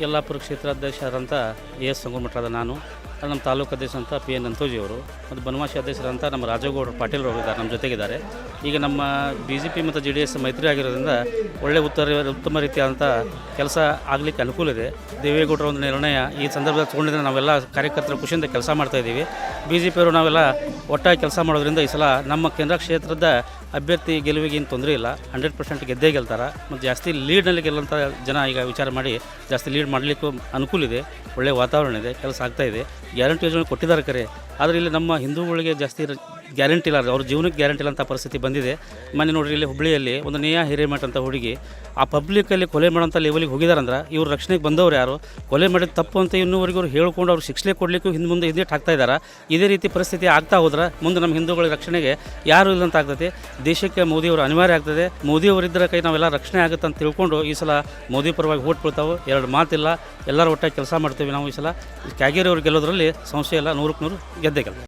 ಯಲ್ಲಾಪುರ ಕ್ಷೇತ್ರಾಧ್ಯಕ್ಷರಾದಂಥ A S ಸಂಗಮಠದ ನಾನು. ನಮ್ಮ ತಾಲೂಕು ಅಧ್ಯಕ್ಷ ಅಂತ ಪಿ ಎನ್ ನಂತೋಜಿ ಅವರು. ಮತ್ತು ಬನವಾಸಿ ಅಧ್ಯಕ್ಷರಂತ ನಮ್ಮ ರಾಜಗೌಡ ಪಾಟೀಲ್ ಅವರು ನಮ್ಮ ಜೊತೆಗಿದ್ದಾರೆ. ಈಗ ನಮ್ಮ ಬಿ ಜೆ ಪಿ ಮತ್ತು ಜೆ ಡಿ ಎಸ್ ಮೈತ್ರಿ ಆಗಿರೋದ್ರಿಂದ ಒಳ್ಳೆ ಉತ್ತರ, ಉತ್ತಮ ರೀತಿಯಾದಂಥ ಕೆಲಸ ಆಗಲಿಕ್ಕೆ ಅನುಕೂಲ ಇದೆ. ದೇವೇಗೌಡರ ಒಂದು ನಿರ್ಣಯ ಈ ಸಂದರ್ಭದಲ್ಲಿ ತೊಗೊಂಡಿದ್ರೆ ನಾವೆಲ್ಲ ಕಾರ್ಯಕರ್ತರು ಖುಷಿಯಿಂದ ಕೆಲಸ ಮಾಡ್ತಾಯಿದ್ದೀವಿ ಬಿ ಜೆ ಪಿಯವರು ನಾವೆಲ್ಲ ಒಟ್ಟಾಗಿ ಕೆಲಸ ಮಾಡೋದ್ರಿಂದ ಈ ಸಲ ನಮ್ಮ ಕೇಂದ್ರ ಕ್ಷೇತ್ರದ ಅಭ್ಯರ್ಥಿ ಗೆಲುವಿಗೆ ಏನು ತೊಂದರೆ ಇಲ್ಲ. ಹಂಡ್ರೆಡ್ ಪರ್ಸೆಂಟ್ ಗೆದ್ದೇ ಗೆಲ್ತಾರೆ. ಮತ್ತು ಜಾಸ್ತಿ ಲೀಡ್ನಲ್ಲಿ ಗೆಲ್ಲಂಥ ಜನ ಈಗ ವಿಚಾರ ಮಾಡಿ ಜಾಸ್ತಿ ಲೀಡ್ ಮಾಡಲಿಕ್ಕೂ ಅನುಕೂಲ ಇದೆ. ಒಳ್ಳೆಯ ವಾತಾವರಣ ಇದೆ, ಕೆಲಸ ಆಗ್ತಾ ಇದೆ. ಗ್ಯಾರಂಟಿ ಯೋಜನೆ ಕೊಟ್ಟಿದ್ದಾರೆ ಕರೆ. ಆದರೆ ಇಲ್ಲಿ ನಮ್ಮ ಹಿಂದೂಗಳಿಗೆ ಜಾಸ್ತಿ ಗ್ಯಾರಂಟಿ ಇಲ್ಲ, ಅವ್ರ ಜೀವನಕ್ಕೆ ಗ್ಯಾರಂಟಿ ಅಂತ ಪರಿಸ್ಥಿತಿ ಬಂದಿದೆ. ಮೊನ್ನೆ ನೋಡ್ರಿ ಇಲ್ಲಿ ಹುಬ್ಬಳ್ಳಿಯಲ್ಲಿ ಒಂದು ನೇಯ ಹಿರೇಮಠ ಅಂತ ಹುಡುಗಿ ಆ ಪಬ್ಲಿಕಲ್ಲಿ ಕೊಲೆ ಮಾಡೋಂಥ ಲೆವೆಲಿಗೆ ಹೋಗಿದಾರಂದ್ರೆ ಇವ್ರು ರಕ್ಷಣೆಗೆ ಬಂದವ್ರು ಯಾರು? ಕೊಲೆ ಮಾಡಿದ ತಪ್ಪು ಅಂತ ಇನ್ನೂವರೆಗೂ ಅವ್ರು ಹೇಳ್ಕೊಂಡು ಅವ್ರು ಶಿಕ್ಷೆ ಕೊಡಲಿಕ್ಕೂ ಹಿಂದೆ ಮುಂದೆ ಹಿಂದೆ ಹಾಕ್ತಾ ಇದ್ದಾರೆ ಇದೇ ರೀತಿ ಪರಿಸ್ಥಿತಿ ಆಗ್ತಾ ಹೋದ್ರೆ ಮುಂದೆ ನಮ್ಮ ಹಿಂದೂಗಳ ರಕ್ಷಣೆಗೆ ಯಾರು ಇಲ್ಲ ಅಂತ ಆಗ್ತದೆ ದೇಶಕ್ಕೆ ಮೋದಿಯವರು ಅನಿವಾರ್ಯ ಆಗ್ತದೆ. ಮೋದಿಯವರಿದ್ದರ ಕೈ ನಾವೆಲ್ಲ ರಕ್ಷಣೆ ಆಗುತ್ತೆ ಅಂತ ತಿಳ್ಕೊಂಡು ಈ ಸಲ ಮೋದಿ ಪರವಾಗಿ ಓಟ್ ಬೀಳ್ತಾವೆ. ಎರಡು ಮಾತಿಲ್ಲ. ಎಲ್ಲರೂ ಒಟ್ಟಾಗಿ ಕೆಲಸ ಮಾಡ್ತೀವಿ ನಾವು ಈ ಸಲ. ಕ್ಯಾಗೇರಿ ಅವ್ರು ಗೆಲ್ಲೋದ್ರಲ್ಲಿ ಸಂಶಯ ಇಲ್ಲ. ನೂರಕ್ಕೆ ನೂರು ಗೆದ್ದೇ ಗೆಲ್ಲ